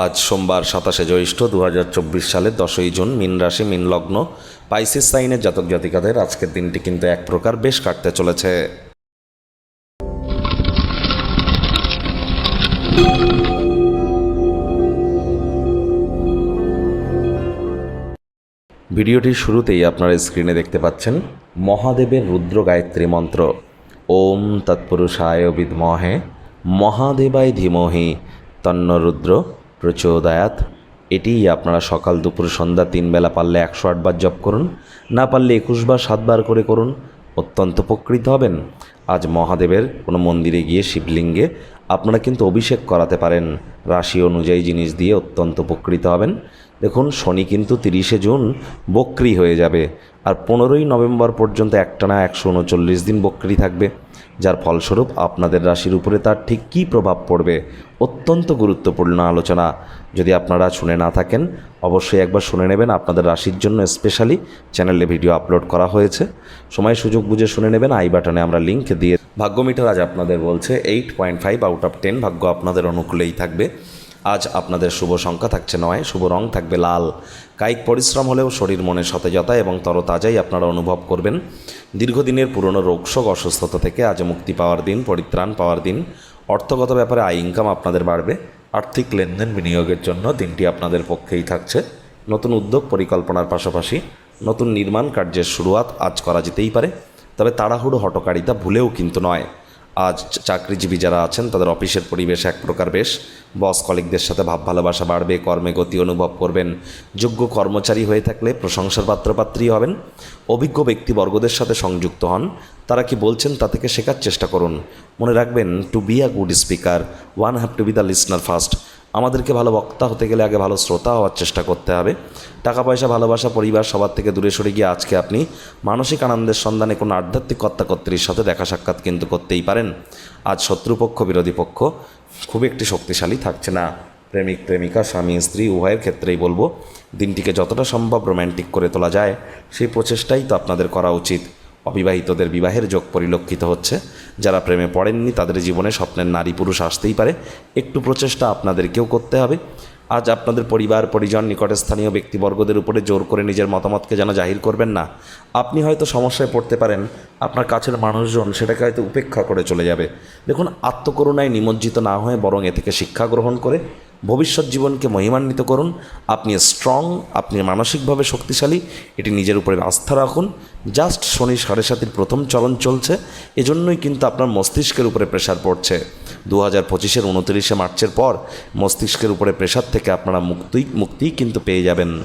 আজ সোমবার সাতাশে জ্যৈষ্ঠ দু হাজার চব্বিশ সালের দশই জুন মিন রাশি, মিন লগ্ন, পাইসিস সাইনের জাতক জাতিকাদের আজকের দিনটি কিন্তু এক প্রকার বেশ কাটতে চলেছে। ভিডিওটির শুরুতেই আপনারা স্ক্রিনে দেখতে পাচ্ছেন মহাদেবের রুদ্র গায়ত্রী মন্ত্র। ওম তৎপুরুষায় বিদ্মহে, মহাদেবায় ধীমহি তন্ন রুদ্র প্রচোদয়াত। এটিই আপনারা সকাল দুপুর সন্ধ্যা তিন বেলা পারলে একশো আটবার জপ করুন, না পারলে একুশবার সাতবার করে করুন। অত্যন্ত উপকৃত হবেন। আজ মহাদেবের কোনো মন্দিরে গিয়ে শিবলিঙ্গে আপনারা কিন্তু অভিষেক করাতে পারেন। রাশি অনুযায়ী জিনিস দিয়ে অত্যন্ত উপকৃত হবেন। দেখুন, শনি কিন্তু তিরিশে জুন বক্রি হয়ে যাবে আর পনেরোই নভেম্বর পর্যন্ত একটানা একশো উনচল্লিশ দিন বক্রি থাকবে, যার ফলস্বরূপ আপনাদের রাশির উপরে তার ঠিক কী প্রভাব পড়বে অত্যন্ত গুরুত্বপূর্ণ আলোচনা। যদি আপনারা শুনে না থাকেন, অবশ্যই একবার শুনে নেবেন, আপনাদের রাশির জন্য স্পেশালি চ্যানেলে ভিডিও আপলোড করা হয়েছে। সময় সুযোগ বুঝে শুনে নেবেন, আই বাটনে আমরা লিঙ্ক দিয়ে ভাগ্য মিটার আজ আপনাদের বলছে eight point five out of ten ভাগ্য আপনাদের অনুকূলেই থাকবে। আজ আপনাদের শুভ সংখ্যা থাকছে নয়, শুভ রং থাকবে লাল। কায়িক পরিশ্রম হলেও শরীর মনে সতেজতা এবং তরতাজাই আপনারা অনুভব করবেন। দীর্ঘদিনের পুরনো রোগশোক, অসুস্থতা থেকে আজ মুক্তি পাওয়ার দিন, পরিত্রাণ পাওয়ার দিন। অর্থগত ব্যাপারে আয় ইনকাম আপনাদের বাড়বে। আর্থিক লেনদেন বিনিয়োগের জন্য দিনটি আপনাদের পক্ষেই থাকছে। নতুন উদ্যোগ পরিকল্পনার পাশাপাশি নতুন নির্মাণ কার্যের শুরুয়াত আজ করা যেতেই পারে। তবে তাড়াহুড়ো হটকারিতা ভুলেও কিন্তু নয়। আজ চাকরিজীবী যারা আছেন, তাদের অফিসের পরিবেশ এক প্রকার বেশ। বস কলিকদের সাথে ভাব ভালোবাসা বাড়বে, কর্মে গতি অনুভব করবেন। যোগ্য কর্মচারী হয়ে থাকলে প্রশংসার পাত্রপাত্রী হবেন। অভিজ্ঞ ব্যক্তিবর্গদের সাথে সংযুক্ত হন। তারা কি বলছেন তা থেকে শেখার চেষ্টা করুন। মনে রাখবেন to be a good speaker one have to be the listener first আমাদেরকে ভালো বক্তা হতে গেলে আগে ভালো শ্রোতা হওয়ার চেষ্টা করতে হবে। টাকা পয়সা, ভালোবাসা, পরিবার সবার থেকে দূরে সরে গিয়ে আজকে আপনি মানসিক আনন্দের সন্ধানে কোনো আধ্যাত্মিক কর্তাকর্ত্রীর সাথে দেখা সাক্ষাৎ কিন্তু করতেই পারেন। আজ শত্রুপক্ষ, বিরোধী পক্ষ খুব একটি শক্তিশালী থাকছে না। প্রেমিক, প্রেমিকা, স্বামী, স্ত্রী, উভয়ের ক্ষেত্রেই বলব, দিনটিকে যতটা সম্ভব রোম্যান্টিক করে তোলা যায়, সেই প্রচেষ্টাই তো আপনাদের করা উচিত। অবিবাহিতদের বিবাহের যোগ পরিলক্ষিত হচ্ছে। যারা প্রেমে পড়েননি, তাদের জীবনে স্বপ্নের নারী পুরুষ আসতেই পারে। একটু প্রচেষ্টা আপনাদেরকেও করতে হবে। আজ আপনাদের পরিবার, পরিজন, নিকটে স্থানীয় ব্যক্তিবর্গদের উপরে জোর করে নিজের মতামতকে যেন জাহির করবেন না। আপনি হয়তো সমস্যায় পড়তে পারেন, আপনার কাছের মানুষজন সেটাকে হয়তো উপেক্ষা করে চলে যাবে। দেখুন, আত্মকরুণায় নিমজ্জিত না হয়ে বরং এ থেকে শিক্ষা গ্রহণ করে ভবিষ্যৎ জীবনকে মহিমান্বিত করুন, আপনি স্ট্রং আপনি মানসিকভাবে শক্তিশালী, এটি নিজের উপরে আস্থা রাখুন। জাস্ট শনি সাড়ে সাতির প্রথম চলন চলছে, এজন্যই কিন্তু আপনার মস্তিষ্কের উপরে প্রেশার পড়ছে। দু হাজার পঁচিশের উনতিরিশে মার্চের পর মস্তিষ্কের উপরে প্রেশার থেকে আপনারা মুক্তি মুক্তিই কিন্তু পেয়ে যাবেন।